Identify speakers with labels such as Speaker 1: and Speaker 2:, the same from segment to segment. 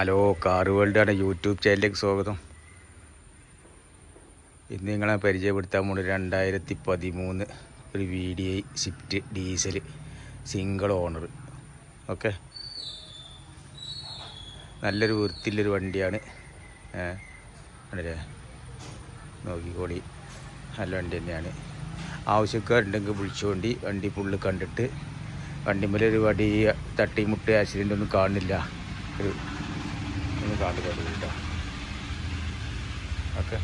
Speaker 1: Hello car വേൾഡാണ് YouTube ചാനലിലേക്ക് സ്വാഗതം. ഇന്ന് നിങ്ങളെ പരിചയപ്പെടുത്താൻ പോകുന്നത് രണ്ടായിരത്തി പതിമൂന്ന് ഒരു V D I Swift diesel single owner. Okay? നല്ലൊരു വൃത്തിയുള്ളൊരു വണ്ടിയാണ്. അല്ലേ നോക്കിക്കോളി നല്ല വണ്ടി തന്നെയാണ്. ആവശ്യക്കാരുണ്ടെങ്കിൽ വിളിച്ചുകൊണ്ട് വണ്ടി ഫുള്ള് കണ്ടിട്ട്. വണ്ടിമേലൊരു വടി തട്ടിമുട്ട് ആക്സിഡന്റ് ഒന്നും കാണുന്നില്ല. ഒരു കാണില്ല ഓക്കെ?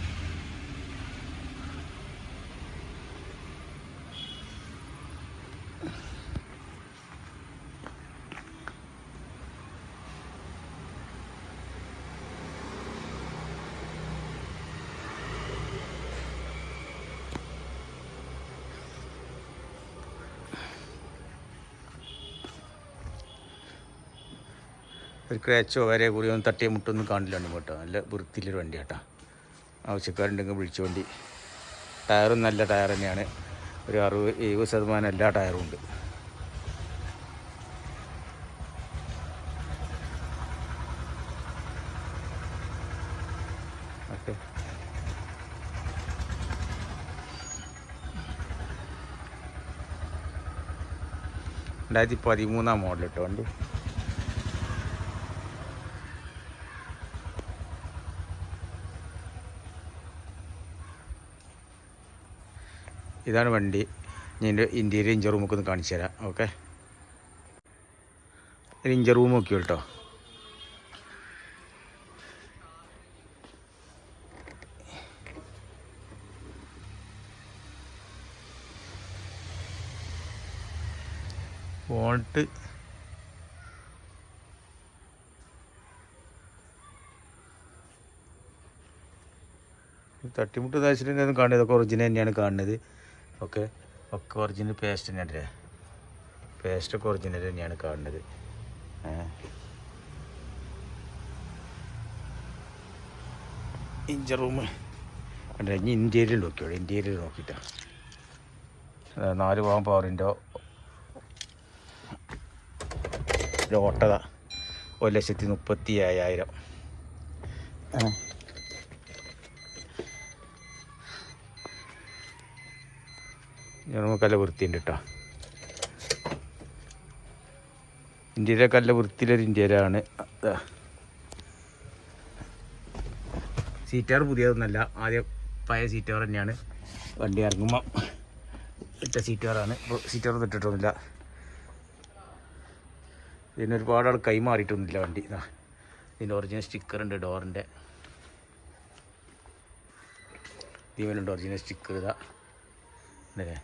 Speaker 1: ഒരു ക്രാച്ചോ വരെ കൂടി ഒന്നും തട്ടിയ മുട്ടൊന്നും കാണില്ല വണ്ടി കേട്ടോ. നല്ല വൃത്തിയിലൊരു വണ്ടി കേട്ടോ ആവശ്യക്കാരുണ്ടെങ്കിൽ വിളിച്ചു വണ്ടി. ടയറും നല്ല ടയർ തന്നെയാണ്. ഒരു അറുപത് എഴുപത് ശതമാനം എല്ലാ ടയറും ഉണ്ട്. രണ്ടായിരത്തി പതിമൂന്നാം മോഡൽ കേട്ടോ വണ്ടി. ഇതാണ് വണ്ടി. ഞാൻ എന്റെ ഇന്ത്യയിലെ ഇഞ്ചർ റൂമൊക്കെ ഒന്ന് കാണിച്ചു തരാം. ഓക്കെ ഇഞ്ചർ റൂം നോക്കി കേട്ടോ വോൾട്ട്. തട്ടിമുട്ട് ആക്സിഡന്റ് കാണുന്നത്. ഇതൊക്കെ ഒറിജിനൽ തന്നെയാണ് കാണുന്നത്. ഒക്കെ ഒക്കെ ഒറിജിനൽ പേസ്റ്റ് തന്നെയാണ് പേസ്റ്റ് ഒക്കെ ഒറിജിനൽ തന്നെയാണ് കാണുന്നത്. ഏ. ഇഞ്ചർ റൂം അല്ല ഇനി ഇന്ത്യയിൽ നോക്കിയോളൂ ഇന്ത്യയിൽ നോക്കിയിട്ടാ. നാല് പോകാൻ പവറിന്റെ ഒരു ഓട്ടത. ഒരു ലക്ഷത്തി മുപ്പത്തി അയ്യായിരം നല്ല വൃത്തിയുണ്ട് കേട്ടോ ഇന്ത്യയിലൊക്കെ നല്ല വൃത്തിയിലൊരു ഇന്ത്യയിലാണ്. സീറ്റാർ പുതിയതൊന്നല്ല ആദ്യം പഴയ സീറ്റാർ തന്നെയാണ്. വണ്ടി ഇറങ്ങുമ്പോൾ ഇട്ട സീറ്റാറാണ്. ഇപ്പോൾ സീറ്റാർ ഇട്ടിട്ടൊന്നുമില്ല. ഇതിന് ഒരുപാട് ആൾ കൈമാറിയിട്ടൊന്നുമില്ല വണ്ടി. ഇതാ ഇതിന്റെ ഒറിജിനൽ സ്റ്റിക്കർ ഉണ്ട് ഡോറിന്റെ. ദീപനുണ്ട് ഒറിജിനൽ സ്റ്റിക്കർ ഇതാ അല്ലേ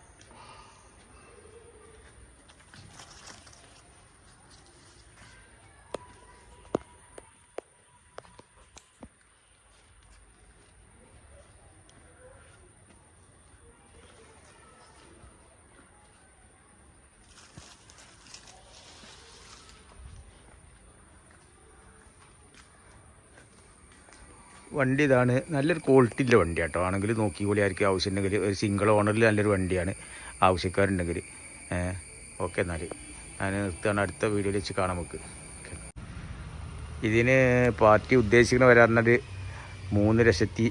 Speaker 1: വണ്ടി ഇതാണ് നല്ലൊരു ക്വാളിറ്റിയിലെ വണ്ടി കേട്ടോ ആണെങ്കിൽ നോക്കിക്കോളി ആയിരിക്കും ആവശ്യമുണ്ടെങ്കിൽ ഒരു സിംഗിൾ ഓണറിൽ നല്ലൊരു വണ്ടിയാണ് ആവശ്യക്കാരുണ്ടെങ്കിൽ. ഓക്കെ എന്നാൽ ഞാൻ നിർത്തുകയാണ്. അടുത്ത വീഡിയോയിൽ വെച്ച് കാണാം നമുക്ക്. ഇതിന് പാർട്ടി ഉദ്ദേശിക്കുന്ന വരാറുന്നത് മൂന്ന് ലക്ഷത്തി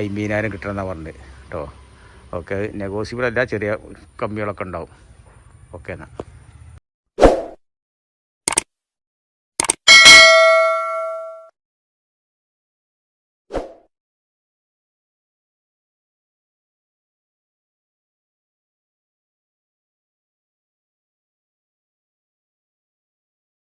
Speaker 1: അമ്പതിനായിരം കിട്ടണമെന്നാണ് പറഞ്ഞത് കേട്ടോ. ഓക്കെ നെഗോസിബിൾ അല്ല ചെറിയ കമ്മികളൊക്കെ ഉണ്ടാവും. ഓക്കെ എന്നാൽ